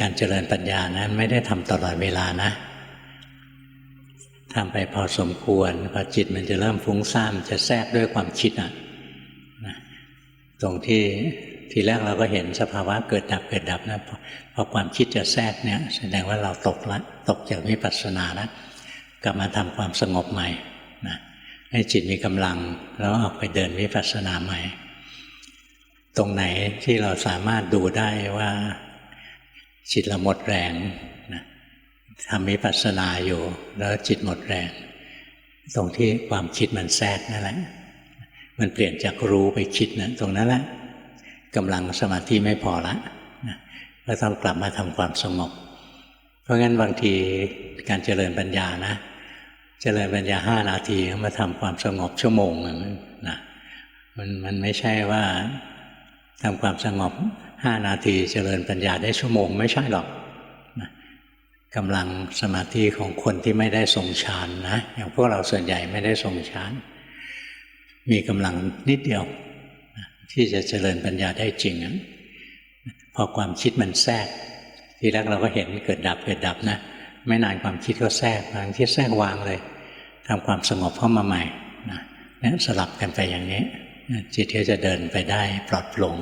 การเจริญปัญญานั้นไม่ได้ทำตลอดเวลานะทำไปพอสมควรพอจิตมันจะเริ่มฟุ้งซ่านจะแทรกด้วยความคิดอะนะตรงที่ทีแรกเราก็เห็นสภาวะเกิดดับเกิดดับนะพอพอความคิดจะแทรกเนี่ย แสดงว่าเราตกละตกจากวิปัสสนาแล้วกลับมาทำความสงบใหม่นะให้จิตมีกำลังแล้วออกไปเดินวิปัสสนาใหม่ ตรงไหนที่เราสามารถดูได้ว่า จิตเราหมดแรงนะทำวิปัสสนาอยู่ แล้วจิตหมดแรง ตรงที่ความคิดมันแทรกนั่นแหละมันเปลี่ยนจากรู้ไปคิดนะตรงนั้นแหละกำลังสมาธิไม่พอละก็ต้องกลับมาทำความสงบ เพราะงั้นบางทีการเจริญปัญญานะ เจริญปัญญาห้านาทีมาทำความสงบชั่วโมงนึ่งนะมันมันไม่ใช่ว่าทำความสงบ ห้านาทีเจริญปัญญาได้ชั่วโมงไม่ใช่หรอกนะกำลังสมาธิของคนที่ไม่ได้ทรงฌานนะอย่างพวกเราส่วนใหญ่ไม่ได้ทรงฌานมีกำลังนิดเดียวนะที่จะเจริญปัญญาได้จริงนะพอความคิดมันแทรก ทีแรกเราก็เห็นเกิดดับเกิดดับนะไม่นานความคิดก็แทรกความคิดแทรกวางเลยทำความสงบเข้ามาใหม่นะสลับกันไปอย่างนี้จิตก็จะเดินไปได้ปลอดโปร่ง